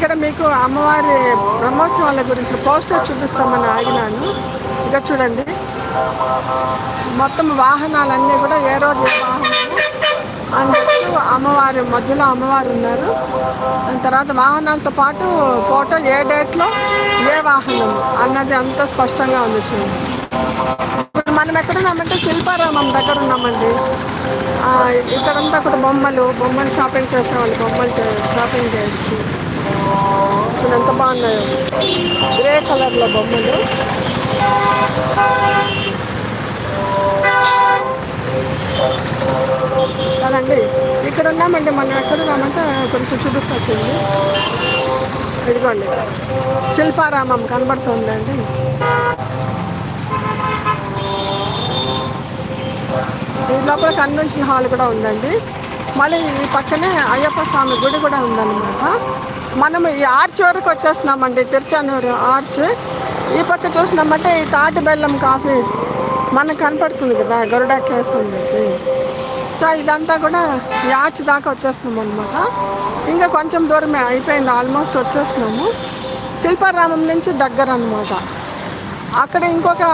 ఇక్కడ మీకు అమ్మవారి బ్రహ్మోత్సవాల గురించి పోస్టర్ చూపిస్తామని ఆగినాను. ఇక్కడ చూడండి. మొత్తం వాహనాలన్నీ కూడా ఏ రోజు ఏ వాహనాలు. అందుకు అమ్మవారి మధ్యలో అమ్మవారు ఉన్నారు. దాని తర్వాత వాహనాలతో పాటు ఫోటో ఏ డేట్లో ఏ వాహనం అన్నది అంత స్పష్టంగా ఉంది చూడండి. ఇప్పుడు మనం ఎక్కడున్నామంటే శిల్పారామం దగ్గర ఉన్నామండి. ఇక్కడంతా కూడా బొమ్మలు బొమ్మలు షాపింగ్ చేసే వాళ్ళు బొమ్మలు షాపింగ్ చేయొచ్చు చూడండి ఎంత బాగున్నాయో. గ్రే కలర్లో బొమ్మలు. కదండి ఇక్కడ ఉన్నామండి మనం ఎక్కడ ఉన్నామంటే కొంచెం చూపిస్తుంది ఇదిగోండి శిల్పారామం కనబడుతుందండి. ఈ లోపల కన్వెన్షన్ హాల్ కూడా ఉందండి. మళ్ళీ ఈ పక్కనే అయ్యప్ప స్వామి గుడి కూడా ఉందన్నమాట. మనం ఈ ఆర్చ్ వరకు వచ్చేస్తున్నామండి తిరుచానూరు ఆర్చ్. ఈ పక్క చూసినామంటే ఈ తాటి బెల్లం కాఫీ మనకు కనపడుతుంది కదా గరుడ కేఫ్ ఉంది సో ఇదంతా కూడా ఈ ఆర్చ్ దాకా వచ్చేస్తున్నాం అనమాట ఇంకా కొంచెం దూరమే అయిపోయింది ఆల్మోస్ట్ వచ్చేస్తున్నాము. శిల్పారామం నుంచి దగ్గర అనమాట అక్కడ ఇంకొక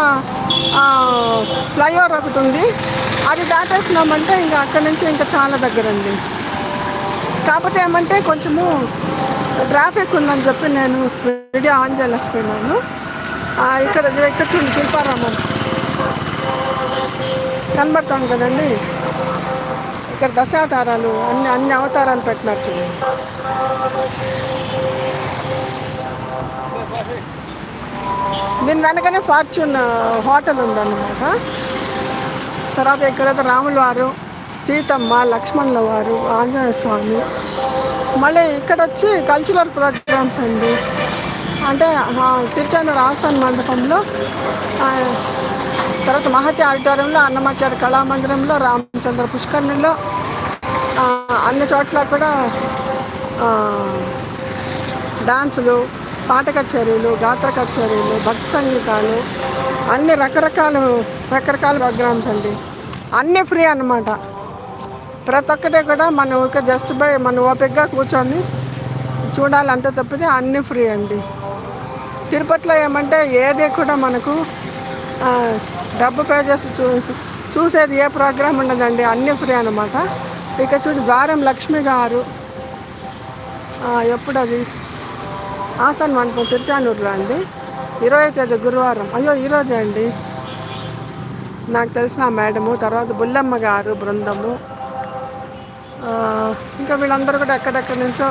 ఫ్లైఓవర్ ఒకటి ఉంది. అది దాటేసినామంటే ఇంకా అక్కడ నుంచి ఇంకా చాలా దగ్గర అండి కాకపోతే ఏమంటే కొంచెము ట్రాఫిక్ ఉందని చెప్పి నేను వీడియో ఆన్ చేయలేకపోయినాను. ఇక్కడ ఇక్కడ చూడండి శిల్పారామం. కనబడతాం కదండి. ఇక్కడ దశావతారాలు అన్ని అన్ని అవతారాలు పెట్టినారు చూడండి దీని వెనకనే ఫార్చ్యూన్ హోటల్ ఉందన్నమాట. తర్వాత ఇక్కడ రాములు వారు సీతమ్మ లక్ష్మణుల వారు ఆంజనేయ స్వామి. మళ్ళీ ఇక్కడ వచ్చి కల్చరల్ ప్రోగ్రామ్స్ అండి. అంటే ఆ, తిరుచానూరు ఆస్థాన మండపంలో తర్వాత మహతి ఆడిటోరియంలో అన్నమాచార్య కళామందిరంలో రామచంద్ర పుష్కరిణిలో అన్ని చోట్ల కూడా డాన్సులు పాట కచేరీలు గాత్ర కచేరీలు భక్తి సంగీతాలు అన్ని రకరకాల రకరకాల ప్రోగ్రామ్స్ అండి. అన్నీ ఫ్రీ అన్నమాట. ప్రతి ఒక్కటే కూడా మన ఊరికే జస్ట్ బై మన ఓపికగా కూర్చొని చూడాలి అంత తప్పితే అన్నీ ఫ్రీ అండి. తిరుపతిలో ఏమంటే ఏది కూడా మనకు డబ్బు పే చేసి చూ చూసేది ఏ ప్రోగ్రామ్ ఉండదండి అన్నీ ఫ్రీ అనమాట ఇక చూడు ద్వారం లక్ష్మి గారు ఎప్పుడు అది? ఆస్థాన మండపం తిరుచానూరులో అండి. ఇరవై తేదీ గురువారం. అయ్యో ఈరోజే అండి. నాకు తెలిసిన మేడము తర్వాత బుల్లమ్మ గారు బృందము ఇంకా వీళ్ళందరూ కూడా ఎక్కడెక్కడి నుంచో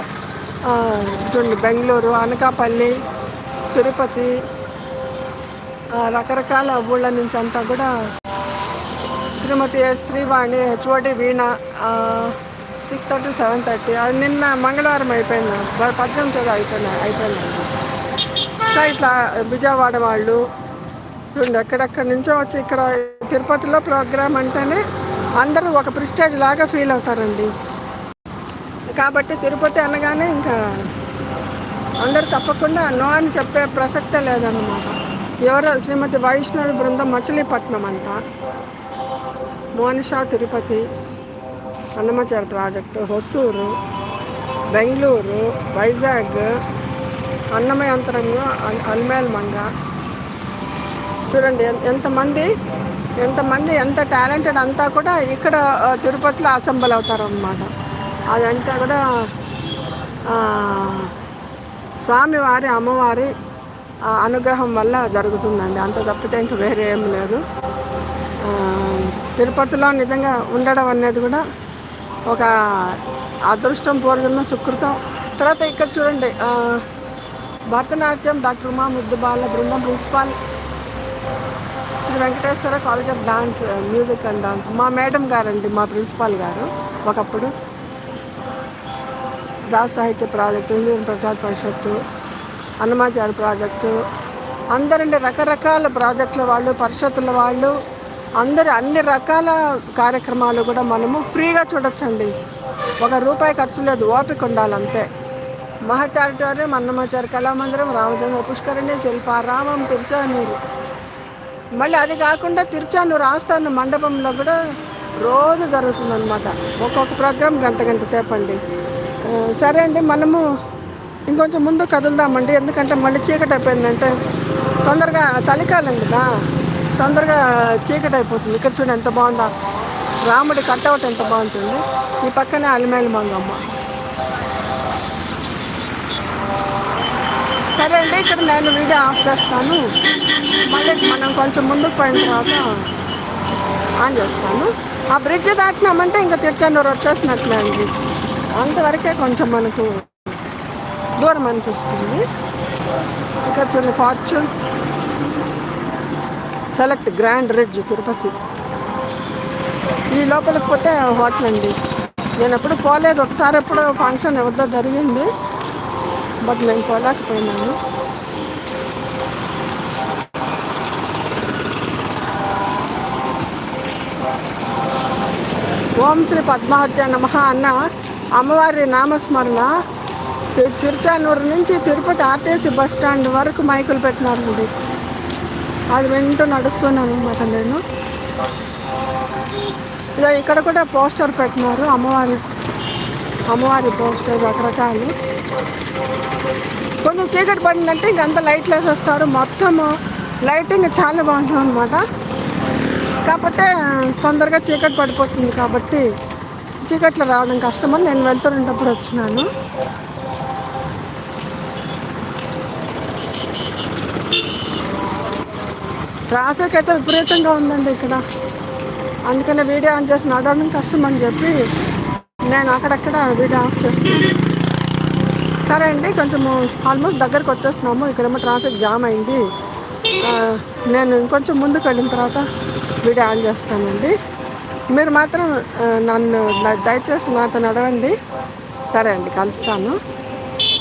చూడండి బెంగళూరు అనకాపల్లి తిరుపతి రకరకాల ఊళ్ళ నుంచి అంతా కూడా Shrimati S Srivani HOD Veena six thirty seven thirty అది నిన్న మంగళవారం అయిపోయింది. పద్దెనిమిది తేదీ అయిపోయింది. అయిపోయిందండి సో ఇట్లా విజయవాడ వాళ్ళు చూడండి ఎక్కడెక్కడి నుంచో వచ్చి ఇక్కడ తిరుపతిలో ప్రోగ్రామ్ అంటేనే అందరూ ఒక ప్రిస్టేజ్ లాగా ఫీల్ అవుతారండి. కాబట్టి తిరుపతి అనగానే ఇంకా అందరు తప్పకుండా నో అని చెప్పే ప్రసక్తే లేదన్నమాట. ఎవరో శ్రీమతి వైష్ణవి బృందం మచిలీపట్నం అంట. మోనిషా తిరుపతి అన్నమాచారి ప్రాజెక్టు హొసూరు బెంగళూరు వైజాగ్ అన్నమయ అంతరంగం అల్- అల్మేల్ మంగ చూడండి ఎంతమంది ఎంతమంది ఎంత టాలెంటెడ్ అంతా కూడా ఇక్కడ తిరుపతిలో తిరుపతిలో అవుతారు అవుతారన్నమాట. అదంతా కూడా స్వామివారి అమ్మవారి అనుగ్రహం వల్ల జరుగుతుందండి. అంత తప్పితే ఇంకా వేరే ఏం లేదు. తిరుపతిలో నిజంగా ఉండడం అనేది కూడా ఒక అదృష్టం పూర్వజన్మ సుకృతం. తర్వాత ఇక్కడ చూడండి భరతనాట్యం డాక్టర్ ఉమా ముద్దుబాల బృందం principal. Sri Venkateswara college of dance music and dance మా మేడం గారండి మా ప్రిన్సిపాల్ గారు. ఒకప్పుడు దాస్ సాహిత్య ప్రాజెక్టు ఇండియన్ ప్రచార పరిషత్తు అన్నమాచారి ప్రాజెక్టు. అందరండి రకరకాల ప్రాజెక్టుల వాళ్ళు పరిషత్తుల వాళ్ళు. అందరు అన్ని రకాల కార్యక్రమాలు కూడా మనము ఫ్రీగా చూడొచ్చండి. ఒక రూపాయి ఖర్చు లేదు ఓపిక ఉండాలంతే అంతే. అన్నమాచారి కళామందిరం రామచంద్ర పుష్కరణి శిల్పారామం తిరుచానూరు మళ్ళీ అది కాకుండా తిరుచాను రాస్తాను మండపంలో కూడా రోజు జరుగుతుందనమాట ఒక్కొక్క ప్రోగ్రామ్ గంట గంట సేపు సరే అండి మనము ఇంకొంచెం ముందు కదులుదామండి. ఎందుకంటే మళ్ళీ చీకటి అయిపోయిందంటే తొందరగా చలికాలం కదా తొందరగా చీకటి అయిపోతుంది. ఇక్కడ చూడండి ఎంత బాగుందా. రాముడి కట్అవుట్ ఎంత బాగుంటుంది. ఈ పక్కనే అలిమేలు మంగమ్మ సరే అండి ఇక్కడ నేను వీడియో ఆఫ్ చేస్తాను. మళ్ళీ మనం కొంచెం ముందుకు పోయిన తర్వాత ఆన్ చేస్తాను. ఆ బ్రిడ్జ్ దాటినామంటే ఇంకా తిరుచానూరు వచ్చేసినట్లే అండి. అంతవరకే కొంచెం మనకు దూరం అనిపిస్తుంది. ఇక్కడ చూడండి Fortune Select Grand Ridge Tirupati. ఈ లోపలికి పోతే హోటల్ అండి. నేను ఎప్పుడు పోలేదు. ఒకసారి ఎప్పుడు ఫంక్షన్ ఎవరిదో జరిగింది. బట్ నేను పోలేకపోయినాను ఓం శ్రీ పద్మావత్య నమ అన్న అమ్మవారి నామస్మరణ తిరుచానూరు నుంచి తిరుపతి ఆర్టీసీ బస్ స్టాండ్ వరకు మైకులు పెట్టినారు అండి. అది వింటూ నడుస్తున్నాను అనమాట నేను. ఇక ఇక్కడ కూడా పోస్టర్ పెట్టినారు అమ్మవారి. అమ్మవారి పోస్టర్ రకరకాలు. కొంచెం చీకటి పడిందంటే ఇంకంతా లైట్లు వేసేస్తారు. మొత్తము లైటింగ్ చాలా బాగుంటుంది అనమాట కాకపోతే తొందరగా చీకటి పడిపోతుంది కాబట్టి చీకట్లో రావడం కష్టమని నేను వెళ్తున్నప్పుడు వచ్చినాను. ట్రాఫిక్ అయితే విపరీతంగా ఉందండి ఇక్కడ. అందుకనే వీడియో ఆన్ చేసి నడవడం కష్టం అని చెప్పి నేను అక్కడక్కడ వీడియో ఆఫ్ చేస్తాను సరే అండి కొంచెము ఆల్మోస్ట్ దగ్గరకు వచ్చేస్తున్నాము. ఇక్కడేమో ట్రాఫిక్ జామ్ అయింది. నేను ఇంకొంచెం ముందుకు వెళ్ళిన తర్వాత వీడియో ఆన్ చేస్తానండి. మీరు మాత్రం నన్ను దయచేసి నాతో నడవండి. సరే అండి కలుస్తాను.